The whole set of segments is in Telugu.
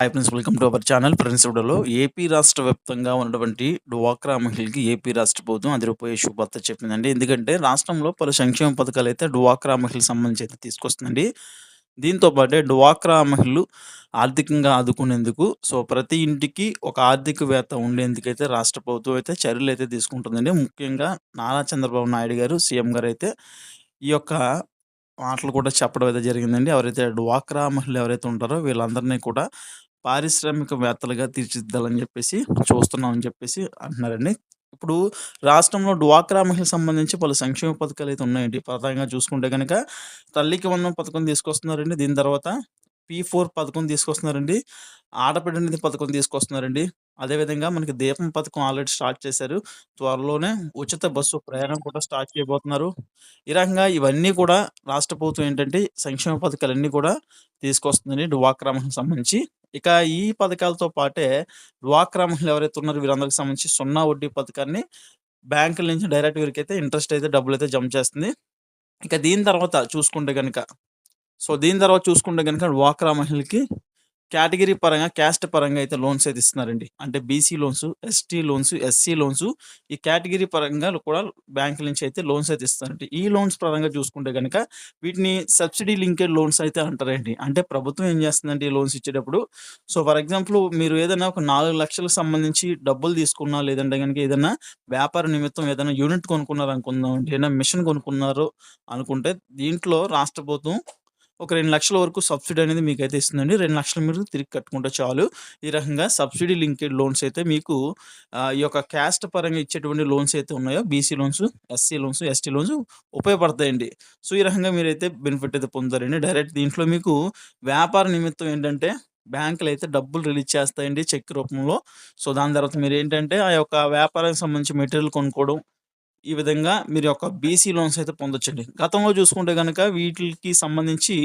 Hi friends welcome to our channel friends ఇవిడలో AP రాష్ట్ర వ్యాప్తంగా ఉన్నటువంటి డ్వాక్రా మహిళలకి ఏపీ రాష్ట్ర ప్రభుత్వం అదిరిపోయే శుభార్త చెప్పిందండి. ఎందుకంటే రాష్ట్రంలో పలు సంక్షేమ పథకాలు అయితే డ్వాక్రా మహిళలకు సంబంధించి అయితే తీసుకొస్తుందండి. దీంతో పాటే డ్వాక్రా మహిళలు ఆర్థికంగా ఆదుకునేందుకు సో ప్రతి ఇంటికి ఒక ఆర్థికవేత్త ఉండేందుకైతే రాష్ట్ర ప్రభుత్వం అయితే చర్యలు అయితే తీసుకుంటుందండి. ముఖ్యంగా నారా చంద్రబాబు నాయుడు గారు సీఎం గారు అయితే ఈ యొక్క మాటలు కూడా చెప్పడం అయితే జరిగిందండి. ఎవరైతే డ్వాక్రా మహిళలు ఎవరైతే ఉంటారో వీళ్ళందరినీ కూడా పారిశ్రామికవేత్తలుగా తీర్చిదిద్దాలని చెప్పేసి చూస్తున్నామని చెప్పేసి అంటున్నారండి. ఇప్పుడు రాష్ట్రంలో డ్వాక్రా మహిళలకు సంబంధించి పలు సంక్షేమ పథకాలు అయితే ఉన్నాయండి. ప్రధానంగా చూసుకుంటే కనుక తల్లికి వందనం పథకం తీసుకొస్తున్నారండి. దీని తర్వాత పీ ఫోర్ పథకం తీసుకొస్తున్నారండి. ఆడపిల్ల నిధి పథకం తీసుకొస్తున్నారండి. అదేవిధంగా మనకి దీపం పథకం ఆల్రెడీ స్టార్ట్ చేశారు. త్వరలోనే ఉచిత బస్సు ప్రయాణం కూడా స్టార్ట్ చేయబోతున్నారు. ఈ రకంగా ఇవన్నీ కూడా రాష్ట్ర ప్రభుత్వం ఏంటంటే సంక్షేమ పథకాలన్నీ కూడా తీసుకొస్తుందండి డ్వాక్రా సంబంధించి. ఇక ఈ పథకాలతో పాటే డ్వాక్రా మహిళలు ఎవరైతే ఉన్నారో వీరందరికి సంబంధించి సున్నా వడ్డీ పథకాన్ని బ్యాంకుల నుంచి డైరెక్ట్ వీరికైతే ఇంట్రెస్ట్ అయితే డబ్బులు అయితే జమ చేస్తుంది. ఇక దీని తర్వాత చూసుకుంటే కనుక సో దీని తర్వాత చూసుకుంటే కనుక డ్వాక్రా మహిళలకి కేటగిరీ పరంగా క్యాస్ట్ పరంగా అయితే లోన్స్ అయితే ఇస్తున్నారండి. అంటే BC loans ST loans SC loans ఈ కేటగిరీ పరంగా కూడా బ్యాంకుల నుంచి అయితే లోన్స్ అయితే ఇస్తారండి ఈ లోన్స్ పరంగా చూసుకుంటే కనుక వీటిని సబ్సిడీ లింకెడ్ లోన్స్ అయితే అంటారండి. అంటే ప్రభుత్వం ఏం చేస్తుందంటే ఈ లోన్స్ ఇచ్చేటప్పుడు? సో ఫర్ ఎగ్జాంపుల్ మీరు ఏదైనా ఒక నాలుగు లక్షలకు సంబంధించి డబ్బులు తీసుకున్నా లేదంటే కనుక ఏదైనా వ్యాపార నిమిత్తం ఏదైనా యూనిట్ కొనుక్కున్నారు అనుకుందాం ఏదైనా మిషన్ కొనుక్కున్నారు అనుకుంటే దీంట్లో రాష్ట్ర ప్రభుత్వం ఒక రెండు లక్షల వరకు సబ్సిడీ అనేది మీకు అయితే ఇస్తుందండి. రెండు లక్షలు మీరు తిరిగి కట్టుకుంటే చాలు. ఈ రకంగా సబ్సిడీ లింకెడ్ లోన్స్ అయితే మీకు ఈ యొక్క క్యాస్ట్ పరంగా ఇచ్చేటువంటి లోన్స్ అయితే ఉన్నాయో BC loans SC loans ST loans ఉపయోగపడతాయండి. So ఈ రకంగా మీరైతే బెనిఫిట్ అయితే పొందుతారండి. డైరెక్ట్ దీంట్లో మీకు వ్యాపార నిమిత్తం ఏంటంటే బ్యాంకులు అయితే డబ్బులు రిలీజ్ చేస్తాయండి చెక్ రూపంలో. సో దాని తర్వాత మీరు ఏంటంటే ఆ యొక్క వ్యాపారానికి సంబంధించి మెటీరియల్ కొనుక్కోవడం ఈ విధంగా మీరు యొక్క బీసీ లోన్స్ అయితే పొందొచ్చండి. గతంలో చూసుకుంటే కనుక వీటికి సంబంధించి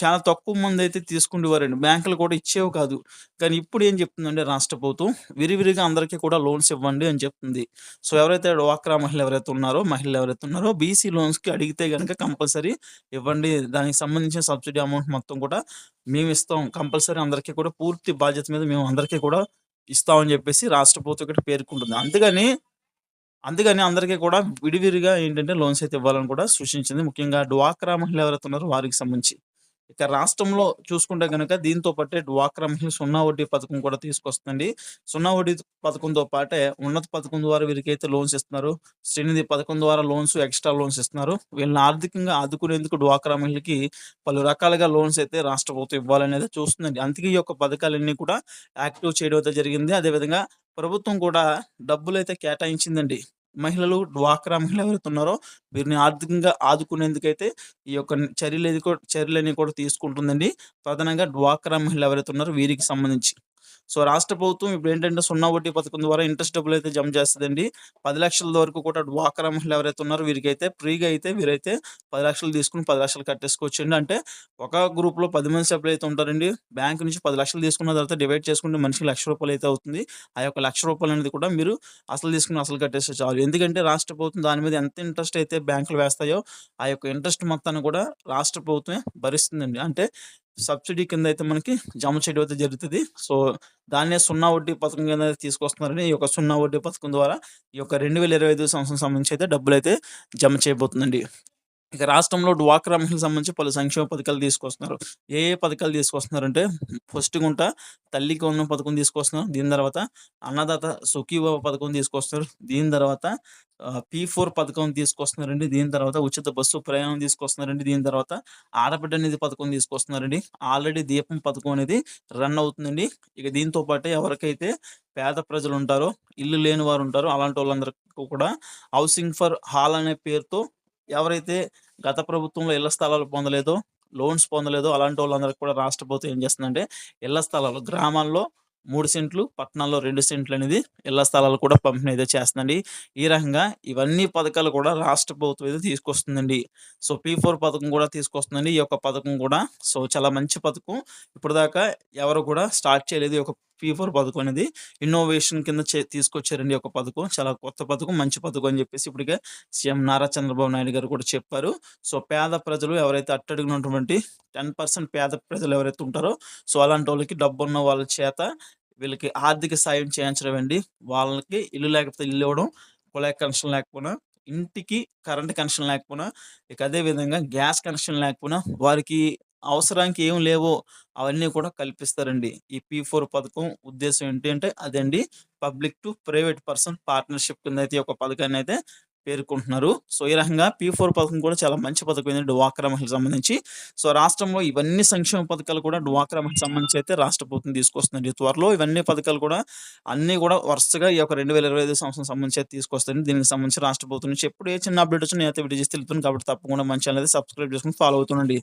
చాలా తక్కువ మంది అయితే తీసుకుండేవారండి. బ్యాంకులు కూడా ఇచ్చేవి కాదు. కానీ ఇప్పుడు ఏం చెప్తుందంటే రాష్ట్ర ప్రభుత్వం విరివిరిగా అందరికీ కూడా లోన్స్ ఇవ్వండి అని చెప్తుంది. సో ఎవరైతే డ్వాక్రా మహిళలు ఎవరైతే ఉన్నారో మహిళలు ఎవరైతే ఉన్నారో బీసీ లోన్స్కి అడిగితే కనుక కంపల్సరీ ఇవ్వండి. దానికి సంబంధించిన సబ్సిడీ అమౌంట్ మొత్తం కూడా మేము ఇస్తాం. కంపల్సరీ అందరికీ కూడా పూర్తి బాధ్యత మీద మేము అందరికీ కూడా ఇస్తామని చెప్పేసి రాష్ట్ర ప్రభుత్వం ఇక్కడ పేర్కొంటుంది. అందుకని అందుకని అందరికీ కూడా విడివిడిగా ఏంటంటే లోన్స్ అయితే ఇవ్వాలని కూడా సూచించింది. ముఖ్యంగా డ్వాక్రా మహిళలు ఎవరైతే ఉన్నారో వారికి సంబంధించి. ఇక రాష్ట్రంలో చూసుకుంటే కనుక దీంతో పాటే డ్వాక్రా మహిళ సున్నా వడ్డీ పథకం కూడా తీసుకొస్తుందండి. సున్నా వడ్డీ పథకంతో పాటే ఉన్నత పథకం ద్వారా వీరికైతే లోన్స్ ఇస్తున్నారు. శ్రీనిధి పథకం ద్వారా లోన్స్, ఎక్స్‌ట్రా లోన్స్ ఇస్తున్నారు. వీళ్ళని ఆర్థికంగా ఆదుకునేందుకు డ్వాక్రా మహిళకి పలు రకాలుగా లోన్స్ అయితే రాష్ట్ర ప్రభుత్వం ఇవ్వాలనేది చూస్తుందండి. అందుకే ఈ యొక్క పథకాలన్నీ కూడా యాక్టివ్ చేయడం అయితే జరిగింది. అదేవిధంగా ప్రభుత్వం కూడా డబ్బులైతే కేటాయించిందండి. మహిళలు డ్వాక్రా మహిళలు ఎవరైతే వీరిని ఆర్థికంగా ఆదుకునేందుకైతే ఈ యొక్క చర్యలు చర్యలన్నీ కూడా తీసుకుంటుందండి. ప్రధానంగా డ్వాక్రా మహిళలు ఎవరైతే ఉన్నారో వీరికి సంబంధించి. సో రాష్ట్ర ప్రభుత్వం ఇప్పుడు ఏంటంటే సున్నా వడ్డీ పథకం ద్వారా ఇంట్రెస్ట్ డబ్బులు అయితే జమ చేస్తుందండి. పది లక్షల వరకు కూడా డ్వాక్రా మహిళలు ఎవరైతే ఉన్నారో వీరికైతే ఫ్రీగా అయితే వీరైతే పది లక్షలు తీసుకుని పది లక్షలు కట్టేసుకోవచ్చండి. అంటే ఒక గ్రూప్లో పది మంది సభ్యులు అయితే ఉంటారండి. బ్యాంక్ నుంచి పది లక్షలు తీసుకున్న తర్వాత డివైడ్ చేసుకుంటే మనిషికి లక్ష రూపాయలు అయితే అవుతుంది. ఆ యొక్క లక్ష రూపాయలు అనేది కూడా మీరు అసలు తీసుకుని అసలు కట్టేస్తే చాలు. ఎందుకంటే రాష్ట్ర ప్రభుత్వం దాని మీద ఎంత ఇంట్రెస్ట్ అయితే బ్యాంకులు వేస్తాయో ఆ యొక్క ఇంట్రెస్ట్ మొత్తాన్ని కూడా రాష్ట్ర ప్రభుత్వమే భరిస్తుందండి. అంటే సబ్సిడీ కింద అయితే మనకి జమ చేయడం అయితే జరుగుతుంది. సో దాన్నే సున్నా వడ్డీ పథకం కింద తీసుకొస్తున్నారని ఈ యొక్క సున్నా వడ్డీ పథకం ద్వారా ఈ యొక్క రెండు వేల ఇరవై ఐదు సంవత్సరం సంబంధించి అయితే డబ్బులు అయితే జమ చేయబోతుందండి. ఇక రాష్ట్రంలో డ్వాక్రా మహిళలకు సంబంధించి పలు సంక్షేమ పథకాలు తీసుకొస్తున్నారు. ఏ ఏ పథకాలు తీసుకొస్తున్నారంటే ఫస్ట్ గుంట తల్లికి ఉన్న పథకం తీసుకొస్తున్నారు. దీని తర్వాత అన్నదాత సుఖీభావ పథకం తీసుకొస్తున్నారు. దీని తర్వాత పీ ఫోర్ పథకం తీసుకొస్తున్నారండి. దీని తర్వాత ఉచిత బస్సు ప్రయాణం తీసుకొస్తున్నారండి. దీని తర్వాత ఆడబిడ్డ నిధి పథకం తీసుకొస్తున్నారండి. ఆల్రెడీ దీపం పథకం అనేది రన్ అవుతుందండి. ఇక దీంతో పాటే ఎవరికైతే పేద ప్రజలు ఉంటారో ఇల్లు లేని వారు ఉంటారో అలాంటి వాళ్ళందరికీ కూడా హౌసింగ్ ఫర్ హాల్ అనే పేరుతో ఎవరైతే గత ప్రభుత్వంలో ఇళ్ళ స్థలాలు పొందలేదో లోన్స్ పొందలేదో అలాంటి వాళ్ళందరికీ కూడా రాష్ట్ర ప్రభుత్వం ఏం చేస్తుందంటే ఇళ్ళ స్థలాలు గ్రామాల్లో మూడు సెంట్లు పట్టణాల్లో రెండు సెంట్లు అనేది ఇళ్ళ స్థలాలు కూడా పంపిణీ అయితే చేస్తుందండి. ఈ రకంగా ఇవన్నీ పథకాలు కూడా రాష్ట్ర ప్రభుత్వం అయితే తీసుకొస్తుందండి. సో పీ ఫోర్ పథకం కూడా తీసుకొస్తుందండి. ఈ యొక్క పథకం కూడా సో చాలా మంచి పథకం. ఇప్పుడు దాకా ఎవరు కూడా స్టార్ట్ చేయలేదు. ఒక పీ4 పథకం అనేది ఇన్నోవేషన్ కింద చే తీసుకొచ్చారండి ఒక పథకం. చాలా కొత్త పథకం, మంచి పథకం అని చెప్పేసి ఇప్పటికే సీఎం నారా చంద్రబాబు నాయుడు గారు కూడా చెప్పారు. సో, పేద ప్రజలు ఎవరైతే అట్టడుగున ఉన్నటువంటి 10% పేద ప్రజలు ఎవరైతే ఉంటారో, సో, అలాంటి వాళ్ళకి డబ్బున్న వాళ్ళ చేత వీళ్ళకి ఆర్థిక సాయం చేయించడం అండి. వాళ్ళకి ఇల్లు లేకపోతే ఇల్లు ఇవ్వడం, కుళాయి కనెక్షన్ లేకపోయినా, ఇంటికి కరెంట్ కనెక్షన్ లేకపోయినా, ఇక అదే విధంగా గ్యాస్ కనెక్షన్ లేకపోయినా, వారికి అవసరానికి ఏం లేవో అవన్నీ కూడా కల్పిస్తారండి. ఈ పీ ఫోర్ పథకం ఉద్దేశం ఏంటి అంటే అదండి. Public to private person partnership కింద అయితే ఒక పథకాన్ని అయితే పేర్కొంటున్నారు. సో, ఈ రకంగా పీ4 పథకం కూడా చాలా మంచి పథకం ఏంటంటే డ్వాక్రా మహిళలకు సంబంధించి. సో, రాష్ట్రంలో ఇవన్నీ సంక్షేమ పథకాలు కూడా డ్వాక్రా మహిళకు సంబంధించి అయితే రాష్ట్ర ప్రభుత్వం తీసుకొస్తుందండి. త్వరలో ఇవన్నీ పథకాలు కూడా అన్నీ కూడా వరుసగా ఈ యొక్క 2025 సంవత్సరం సంబంధించి అయితే తీసుకొస్తుంది దీనికి సంబంధించి రాష్ట్ర ప్రభుత్వం నుంచి ఎప్పుడు ఏ చిన్న అప్డేట్ వచ్చినా నేనైతే వీడియో చేసి తెలుపుతాను. కాబట్టి తప్పకుండా మంచి అనేది సబ్స్క్రైబ్ చేసుకుని ఫాలో అవుతుండండి.